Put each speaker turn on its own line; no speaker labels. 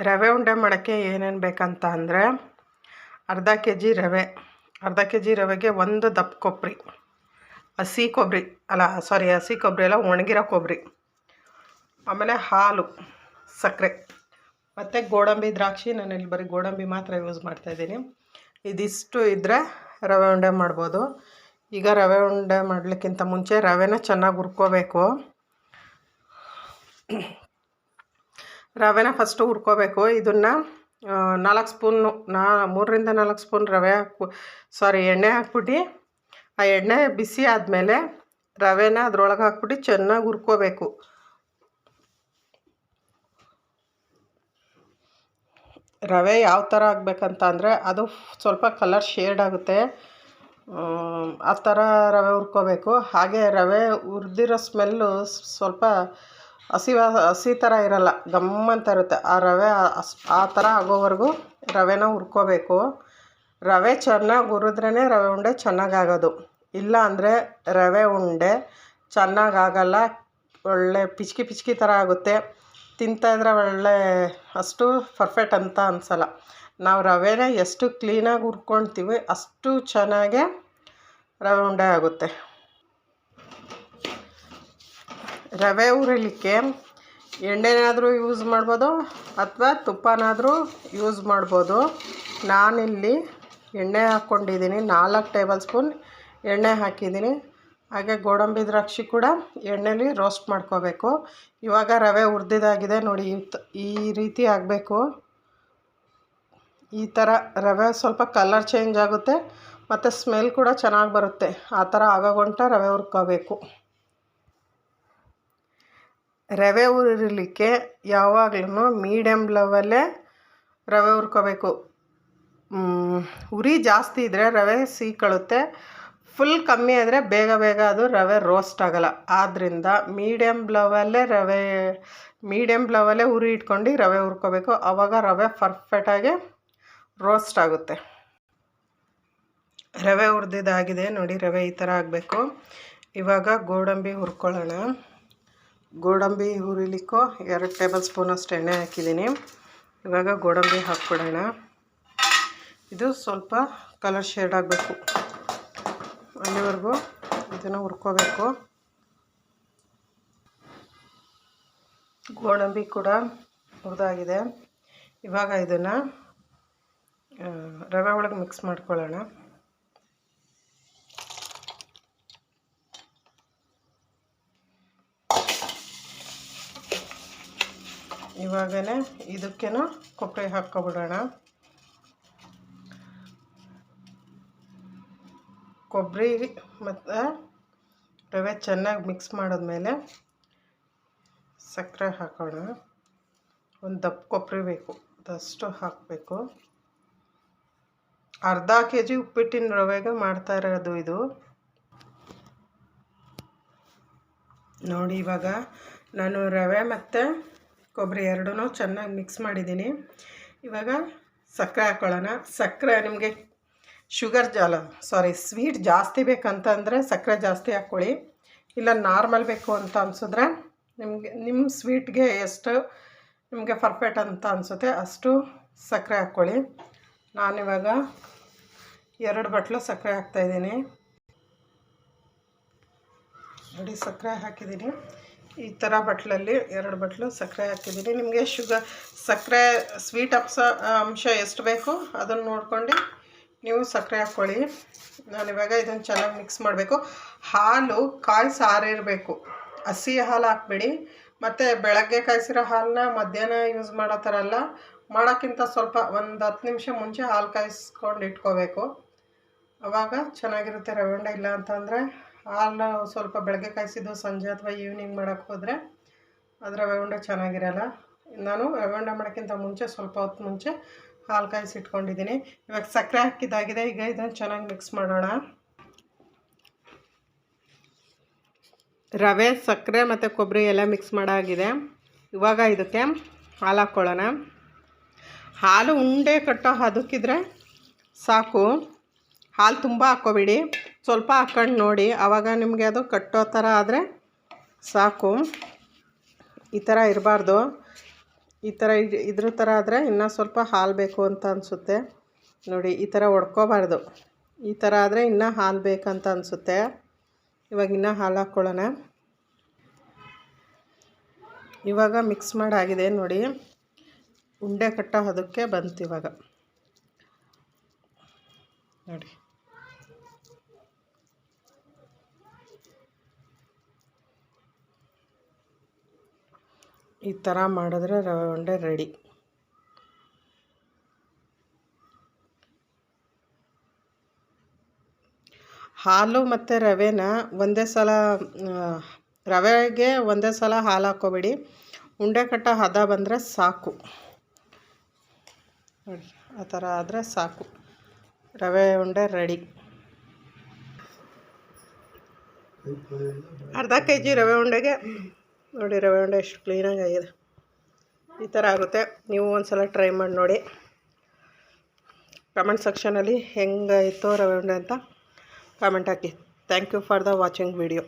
ರವೆ ಉಂಡೆ ಮಾಡೋಕ್ಕೆ ಏನೇನು ಬೇಕಂತ ಅಂದರೆ ಅರ್ಧ ಕೆ ಜಿ ರವೆ, ಅರ್ಧ ಕೆ ಜಿ ರವೆಗೆ ಒಂದು ದಪ್ಪ ಕೊಬ್ಬರಿ ಹಸಿ ಕೊಬ್ಬರಿ ಅಲ್ಲ ಸಾರಿ ಹಸಿ ಕೊಬ್ಬರಿ ಅಲ್ಲ ಒಣಗಿರೋ ಕೊಬ್ಬರಿ ಆಮೇಲೆ ಹಾಲು, ಸಕ್ಕರೆ ಮತ್ತು ಗೋಡಂಬಿ ದ್ರಾಕ್ಷಿ ನಾನು ಇಲ್ಲಿ ಬರೀ ಗೋಡಂಬಿ ಮಾತ್ರ ಯೂಸ್ ಮಾಡ್ತಾಯಿದ್ದೀನಿ ಇದಿಷ್ಟು ಇದ್ದರೆ ರವೆ ಉಂಡೆ ಮಾಡ್ಬೋದು. ಈಗ ರವೆ ಉಂಡೆ ಮಾಡಲಿಕ್ಕಿಂತ ಮುಂಚೆ ರವೆನ ಚೆನ್ನಾಗಿ ಹುರ್ಕೋಬೇಕು. ರವೆನ ಫಸ್ಟು ಹುರ್ಕೋಬೇಕು. ಇದನ್ನು ನಾಲ್ಕು ಸ್ಪೂನು ನಾ, ಮೂರರಿಂದ ನಾಲ್ಕು ಸ್ಪೂನ್ ರವೆ ಹಾಕ್ಬು ಸಾರಿ ಎಣ್ಣೆ ಹಾಕ್ಬಿಟ್ಟು, ಆ ಎಣ್ಣೆ ಬಿಸಿ ಆದಮೇಲೆ ರವೆನ ಅದ್ರೊಳಗೆ ಹಾಕ್ಬಿಟ್ಟು ಚೆನ್ನಾಗಿ ಹುರ್ಕೋಬೇಕು. ರವೆ ಯಾವ ಥರ ಆಗಬೇಕಂತ ಅಂದರೆ, ಅದು ಸ್ವಲ್ಪ ಕಲರ್ ಶೇಡ್ ಆಗುತ್ತೆ. ಆ ಥರ ರವೆ ಹುರ್ಕೋಬೇಕು. ಹಾಗೆ ರವೆ ಹುರ್ದಿರೋ ಸ್ಮೆಲ್ಲು ಸ್ವಲ್ಪ ಹಸಿ ಹಸಿ ಥರ ಇರೋಲ್ಲ, ಗಮ್ಮಂತ ಇರುತ್ತೆ. ಆ ರವೆ, ಆ ಥರ ಆಗೋವರೆಗೂ ರವೆನ ಹುರ್ಕೋಬೇಕು. ರವೆ ಚೆನ್ನಾಗಿ ಹುರಿದ್ರೇ ರವೆ ಉಂಡೆ ಚೆನ್ನಾಗಾಗೋದು. ಇಲ್ಲ ಅಂದರೆ ರವೆ ಉಂಡೆ ಚೆನ್ನಾಗಾಗಲ್ಲ, ಒಳ್ಳೆ ಪಿಚ್ಕಿ ಪಿಚ್ಕಿ ಥರ ಆಗುತ್ತೆ. ತಿಂತಾಯಿದ್ರೆ ಒಳ್ಳೆ, ಅಷ್ಟು ಪರ್ಫೆಕ್ಟ್ ಅಂತ ಅನಿಸಲ್ಲ. ನಾವು ರವೆನ ಎಷ್ಟು ಕ್ಲೀನಾಗಿ ಹುರ್ಕೊಳ್ತೀವಿ ಅಷ್ಟು ಚೆನ್ನಾಗೆ ರವೆ ಉಂಡೆ ಆಗುತ್ತೆ. ರವೆ ಉರಿಲಿಕ್ಕೆ ಎಣ್ಣೆನಾದರೂ ಯೂಸ್ ಮಾಡ್ಬೋದು ಅಥವಾ ತುಪ್ಪನಾದರೂ ಯೂಸ್ ಮಾಡ್ಬೋದು. ನಾನಿಲ್ಲಿ ಎಣ್ಣೆ ಹಾಕ್ಕೊಂಡಿದ್ದೀನಿ. ನಾಲ್ಕು ಟೇಬಲ್ ಸ್ಪೂನ್ ಎಣ್ಣೆ ಹಾಕಿದ್ದೀನಿ. ಹಾಗೆ ಗೋಡಂಬಿ ದ್ರಾಕ್ಷಿ ಕೂಡ ಎಣ್ಣೆಲಿ ರೋಸ್ಟ್ ಮಾಡ್ಕೋಬೇಕು. ಇವಾಗ ರವೆ ಹುರಿದಿದಾಗಿದೆ ನೋಡಿ, ಈ ರೀತಿ ಆಗಬೇಕು. ಈ ಥರ ರವೆ ಸ್ವಲ್ಪ ಕಲರ್ ಚೇಂಜ್ ಆಗುತ್ತೆ. ಮತ್ತು ಸ್ಮೆಲ್ ಕೂಡ ಚೆನ್ನಾಗಿ ಬರುತ್ತೆ. ಆ ಥರ ಆಗೋಗಂಟ ರವೆ ಹುರ್ಕೋಬೇಕು. ರವೆ ಹುರಿಲಿಕ್ಕೆ ಯಾವಾಗ್ಲೂ ಮೀಡಿಯಮ್ ಲೆವೆಲ್ಲೇ ರವೆ ಹುರ್ಕೋಬೇಕು. ಉರಿ ಜಾಸ್ತಿ ಇದ್ದರೆ ರವೆ ಸೀಕಳುತ್ತೆ. ಫುಲ್ ಕಮ್ಮಿ ಆದರೆ ಬೇಗ ಬೇಗ ಅದು ರವೆ ರೋಸ್ಟ್ ಆಗೋಲ್ಲ. ಆದ್ದರಿಂದ ಮೀಡಿಯಮ್ ಲೆವೆಲ್ಲೇ ರವೆ ಮೀಡಿಯಮ್ ಲೆವೆಲ್ಲೇ ಉರಿ ಇಟ್ಕೊಂಡು ರವೆ ಹುರ್ಕೋಬೇಕು. ಆವಾಗ ರವೆ ಪರ್ಫೆಕ್ಟಾಗಿ ರೋಸ್ಟ್ ಆಗುತ್ತೆ. ರವೆ ಹುರಿದಿದ್ದಾಗಿದೆ ನೋಡಿ, ರವೆ ಈ ಥರ ಆಗಬೇಕು. ಇವಾಗ ಗೋಡಂಬಿ ಹುರ್ಕೊಳ್ಳೋಣ. ಗೋಡಂಬಿ ಹುರಿಲಿಕ್ಕೂ ಎರಡು ಟೇಬಲ್ ಸ್ಪೂನಷ್ಟು ಎಣ್ಣೆ ಹಾಕಿದ್ದೀನಿ. ಇವಾಗ ಗೋಡಂಬಿ ಹಾಕ್ಬಿಡೋಣ. ಇದು ಸ್ವಲ್ಪ ಕಲರ್ ಶೇಡ್ ಆಗಬೇಕು. ಅಲ್ಲಿವರೆಗೂ ಇದನ್ನು ಹುರ್ಕೋಬೇಕು. ಗೋಡಂಬಿ ಕೂಡ ಹುರಿದಾಗಿದೆ. ಇವಾಗ ಇದನ್ನು ರವೆ ಒಳಗೆ ಮಿಕ್ಸ್ ಮಾಡ್ಕೊಳ್ಳೋಣ. ಇವಾಗಲೇ ಇದಕ್ಕೇನು ಕೊಬ್ಬರಿ ಹಾಕ್ಕೊಬಿಡೋಣ. ಕೊಬ್ಬರಿ ಮತ್ತು ರವೆ ಚೆನ್ನಾಗಿ ಮಿಕ್ಸ್ ಮಾಡಿದ್ಮೇಲೆ ಸಕ್ಕರೆ ಹಾಕೋಣ. ಒಂದು ದಪ್ಪ ಕೊಬ್ಬರಿ ಬೇಕು. ಅದಷ್ಟು ಹಾಕಬೇಕು. ಅರ್ಧ ಕೆ ಜಿ ಉಪ್ಪಿಟ್ಟಿನ ರವೆಗೆ ಮಾಡ್ತಾ ಇರೋದು ಇದು. ನೋಡಿ ಇವಾಗ ನಾನು ರವೆ ಮತ್ತು ಕೊಬ್ಬರಿ ಎರಡೂ ಚೆನ್ನಾಗಿ ಮಿಕ್ಸ್ ಮಾಡಿದ್ದೀನಿ. ಇವಾಗ ಸಕ್ಕರೆ ಹಾಕ್ಕೊಳ್ಳೋಣ ಸಕ್ಕರೆ ನಿಮಗೆ ಶುಗರ್ ಜಾಲ ಸಾರಿ ಸ್ವೀಟ್ ಜಾಸ್ತಿ ಬೇಕಂತಂದರೆ ಸಕ್ಕರೆ ಜಾಸ್ತಿ ಹಾಕ್ಕೊಳ್ಳಿ. ಇಲ್ಲ ನಾರ್ಮಲ್ ಬೇಕು ಅಂತ ಅನಿಸಿದ್ರೆ ನಿಮಗೆ ನಿಮ್ಮ ಸ್ವೀಟ್ಗೆ ಎಷ್ಟು ನಿಮಗೆ ಪರ್ಫೆಕ್ಟ್ ಅಂತ ಅನಿಸುತ್ತೆ ಅಷ್ಟು ಸಕ್ಕರೆ ಹಾಕ್ಕೊಳ್ಳಿ. ನಾನಿವಾಗ ಎರಡು ಬಟ್ಲು ಸಕ್ಕರೆ ಹಾಕ್ತಾಯಿದ್ದೀನಿ ನೋಡಿ ಸಕ್ಕರೆ ಹಾಕಿದ್ದೀನಿ. ಈ ಥರ ಬಟ್ಲಲ್ಲಿ ಎರಡು ಬಟ್ಲು ಸಕ್ಕರೆ ಹಾಕಿದ್ದೀನಿ. ನಿಮಗೆ ಶುಗರ್, ಸಕ್ಕರೆ ಸ್ವೀಟ್ ಅಪ್ಸ ಅಂಶ ಎಷ್ಟು ಬೇಕು ಅದನ್ನು ನೋಡ್ಕೊಂಡು ನೀವು ಸಕ್ಕರೆ ಹಾಕ್ಕೊಳ್ಳಿ ನಾನಿವಾಗ ಇದನ್ನು ಚೆನ್ನಾಗಿ ಮಿಕ್ಸ್ ಮಾಡಬೇಕು. ಹಾಲು ಕಾಯಿ ಸಾರಿರಬೇಕು ಹಸಿ ಹಾಲು ಹಾಕ್ಬೇಡಿ. ಮತ್ತು ಬೆಳಗ್ಗೆ ಕಾಯಿಸಿರೋ ಹಾಲನ್ನ ಮಧ್ಯಾಹ್ನ ಯೂಸ್ ಮಾಡೋ ಥರ ಅಲ್ಲ, ಮಾಡೋಕ್ಕಿಂತ ಸ್ವಲ್ಪ ಒಂದು ಹತ್ತು ನಿಮಿಷ ಮುಂಚೆ ಹಾಲು ಕಾಯಿಸ್ಕೊಂಡು ಇಟ್ಕೋಬೇಕು. ಆವಾಗ ಚೆನ್ನಾಗಿರುತ್ತೆ ರವೆಂಡ ಇಲ್ಲ ಅಂತಂದರೆ ಹಾಲು ಸ್ವಲ್ಪ ಬೆಳಗ್ಗೆ ಕಾಯಿಸಿದ್ದು ಸಂಜೆ ಅಥವಾ ಈವ್ನಿಂಗ್ ಮಾಡೋಕ್ಕೆ ಹೋದರೆ ಅದು ರವೆ ಚೆನ್ನಾಗಿರಲ್ಲ. ನಾನು ರವೆ ಉಂಡೆ ಮಾಡೋಕ್ಕಿಂತ ಮುಂಚೆ ಸ್ವಲ್ಪ ಹೊತ್ತು ಮುಂಚೆ ಹಾಲು ಕಾಯಿಸಿಟ್ಕೊಂಡಿದ್ದೀನಿ ಇವಾಗ ಸಕ್ಕರೆ ಹಾಕಿದ್ದಾಗಿದೆ, ಈಗ ಇದನ್ನು ಚೆನ್ನಾಗಿ ಮಿಕ್ಸ್ ಮಾಡೋಣ. ರವೆ, ಸಕ್ಕರೆ ಮತ್ತು ಕೊಬ್ಬರಿ ಎಲ್ಲ ಮಿಕ್ಸ್ ಮಾಡಾಗಿದೆ. ಇವಾಗ ಇದಕ್ಕೆ ಹಾಲು ಹಾಕ್ಕೊಳ್ಳೋಣ ಹಾಲು ಉಂಡೆ ಕಟ್ಟೋ ಅದಕ್ಕಿದ್ರೆ ಸಾಕು. ಹಾಲು ತುಂಬ ಹಾಕ್ಕೋಬೇಡಿ. ಸ್ವಲ್ಪ ಹಾಕ್ಕೊಂಡು ನೋಡಿ. ಆವಾಗ ನಿಮಗೆ ಅದು ಕಟ್ಟೋ ಥರ ಆದರೆ ಸಾಕು. ಈ ಥರ ಇರಬಾರ್ದು. ಈ ಥರ ಇದ್- ಇದ್ರ ಥರ ಆದರೆ ಇನ್ನೂ ಸ್ವಲ್ಪ ಹಾಲು ಬೇಕು ಅಂತ ಅನಿಸುತ್ತೆ. ನೋಡಿ, ಈ ಥರ ಒಡ್ಕೋಬಾರ್ದು. ಈ ಥರ ಆದರೆ ಇನ್ನೂ ಹಾಲು ಬೇಕಂತ ಅನಿಸುತ್ತೆ. ಇವಾಗ ಇನ್ನೂ ಹಾಲು ಹಾಕ್ಕೊಳ್ಳೋಣ ಇವಾಗ ಮಿಕ್ಸ್ ಮಾಡಾಗಿದೆ ನೋಡಿ. ಉಂಡೆ ಕಟ್ಟೋ ಅದಕ್ಕೆ ಬಂತು ಇವಾಗ. ನೋಡಿ. ಈ ಥರ ಮಾಡಿದ್ರೆ ರವೆ ಉಂಡೆ ರೆಡಿ ಹಾಲು ಮತ್ತು ರವೆನ ಒಂದೇ ಸಲ ರವೆಗೆ ಒಂದೇ ಸಲ ಹಾಲು ಹಾಕೋಬೇಡಿ ಉಂಡೆ ಕಟ್ಟ ಹದ ಬಂದರೆ ಸಾಕು. ನೋಡಿ, ಆ ಥರ ಆದರೆ ಸಾಕು. ರವೆ, ಉಂಡೆ ರೆಡಿ ಅರ್ಧ ಕೆ ಜಿ ರವೆ ಉಂಡೆಗೆ ನೋಡಿ ರವೆ ಉಂಡೆ ಎಷ್ಟು ಕ್ಲೀನಾಗಿ ಆಗಿದೆ. ಈ ಥರ ಆಗುತ್ತೆ. ನೀವು ಒಂದು ಸಲ ಟ್ರೈ ಮಾಡಿ ನೋಡಿ. ಕಮೆಂಟ್ ಸೆಕ್ಷನಲ್ಲಿ ಹೆಂಗಾಯಿತು ರವೆ ಉಂಡೆ ಅಂತ comment hockey. Thank you for the watching video